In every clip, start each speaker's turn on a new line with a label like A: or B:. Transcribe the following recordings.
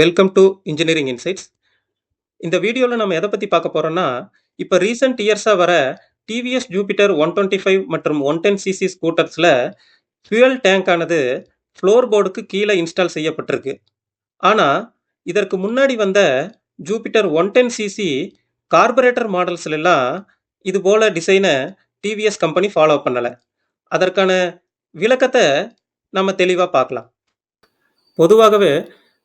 A: Welcome to engineering insights இந்த வீடியோவில் நம்ம எதை பற்றி பார்க்க போகிறோம்னா இப்போ ரீசெண்ட் இயர்ஸாக வர TVS Jupiter one twenty five மற்றும் ஒன் டென் சிசி ஸ்கூட்டர்ஸில் ஃபியூயல் டேங்க் ஆனது ஃப்ளோர் போர்டுக்கு கீழே இன்ஸ்டால் செய்யப்பட்டிருக்கு. ஆனால் இதற்கு முன்னாடி வந்த Jupiter one ten CC carburettor மாடல்ஸ்லாம் இது போல டிசைனை டிவிஎஸ் கம்பெனி ஃபாலோ பண்ணலை. அதற்கான விளக்கத்தை நம்ம தெளிவாக பார்க்கலாம். பொதுவாகவே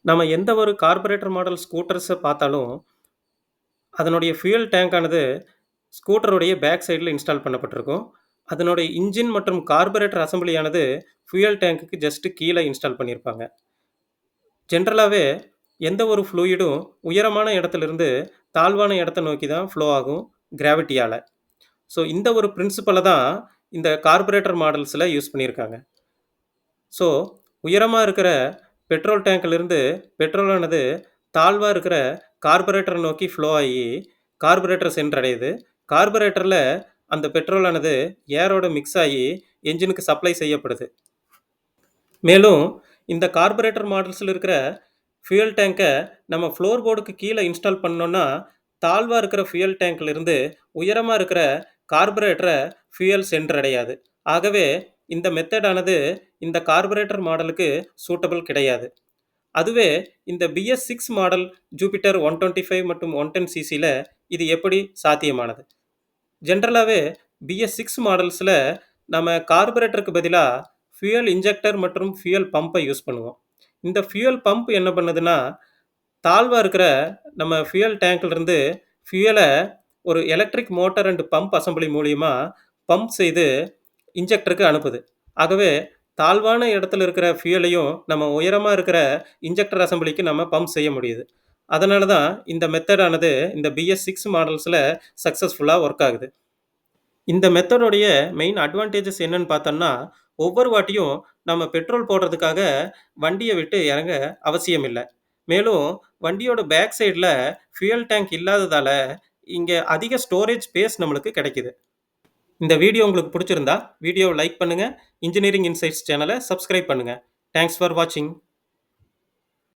A: நம்ம எந்த ஒரு கார்பரேட்டர் மாடல் ஸ்கூட்டர்ஸை பார்த்தாலும் அதனுடைய ஃபியூயல் டேங்கானது ஸ்கூட்டருடைய பேக் சைடில் இன்ஸ்டால் பண்ணப்பட்டிருக்கும். அதனுடைய இன்ஜின் மற்றும் கார்பரேட்டர் அசம்பிளியானது ஃபியூயல் டேங்க்குக்கு ஜஸ்ட்டு கீழே இன்ஸ்டால் பண்ணியிருப்பாங்க. ஜென்ரலாகவே எந்த ஒரு ஃப்ளூயிடும் உயரமான இடத்துலேருந்து தாழ்வான இடத்த நோக்கி தான் ஃப்ளோ ஆகும் கிராவிட்டியால் ஸோ இந்த ஒரு பிரின்சிபலை தான் இந்த கார்பரேட்டர் மாடல்ஸில் யூஸ் பண்ணியிருக்காங்க. ஸோ உயரமாக இருக்கிற பெட்ரோல் டேங்க்லேருந்து பெட்ரோலானது தாழ்வாக இருக்கிற கார்பரேட்டரை நோக்கி ஃப்ளோ ஆகி கார்பரேட்டர் சென்றடையுது. கார்பரேட்டரில் அந்த பெட்ரோலானது ஏரோட மிக்ஸ் ஆகி என்ஜினுக்கு சப்ளை செய்யப்படுது. மேலும் இந்த கார்பரேட்டர் மாடல்ஸில் இருக்கிற ஃபியூயல் டேங்கை நம்ம ஃப்ளோர் போர்டுக்கு கீழே இன்ஸ்டால் பண்ணோன்னா தாழ்வாக இருக்கிற ஃபியூயல் டேங்க்லேருந்து உயரமாக இருக்கிற கார்பரேட்டரை ஃபியூயல் சென்றடையாது. ஆகவே இந்த மெத்தடானது இந்த கார்பரேட்டர் மாடலுக்கு சூட்டபிள் கிடையாது. அதுவே இந்த BS six model Jupiter one twenty five மற்றும் ஒன் டென் சிசியில் இது எப்படி சாத்தியமானது? ஜென்ரலாகவே பிஎஸ் சிக்ஸ் மாடல்ஸில் நம்ம கார்பரேட்டருக்கு பதிலாக ஃபியூயல் இன்ஜெக்டர் மற்றும் ஃபியூயல் பம்பை யூஸ் பண்ணுவோம். இந்த ஃபியூயல் பம்ப் என்ன பண்ணுதுன்னா தாழ்வாக இருக்கிற நம்ம ஃபியூயல் டேங்க்லேருந்து ஃபியூயலை ஒரு electric motor and pump assembly மூலியமாக பம்ப் செய்து இன்ஜெக்டருக்கு அனுப்புது. ஆகவே தாழ்வான இடத்துல இருக்கிற ஃபியூலையும் நம்ம உயரமாக இருக்கிற இன்ஜெக்டர் அசம்பிளிக்கு நம்ம பம்ப் செய்ய முடியுது. அதனால தான் இந்த மெத்தடானது இந்த பிஎஸ் சிக்ஸ் மாடல்ஸில் சக்ஸஸ்ஃபுல்லாக ஒர்க் ஆகுது. இந்த மெத்தடோடைய மெயின் அட்வான்டேஜஸ் என்னன்னு பார்த்தோம்னா ஒவ்வொரு வாட்டியும் நம்ம பெட்ரோல் போடுறதுக்காக வண்டியை விட்டு இறங்க அவசியம் இல்லை. மேலும் வண்டியோட பேக் சைடில் ஃபியூயல் டேங்க் இல்லாததால் இங்கே அதிக ஸ்டோரேஜ் ஸ்பேஸ் நம்மளுக்கு கிடைக்கிது. இந்த வீடியோ உங்களுக்கு பிடிச்சிருந்தா வீடியோவை லைக் பண்ணுங்கள் இன்ஜினியரிங் இன்சைட்ஸ் சேனலை சப்ஸ்கிரைப் பண்ணுங்கள் தேங்க்ஸ் ஃபார் வாட்சிங்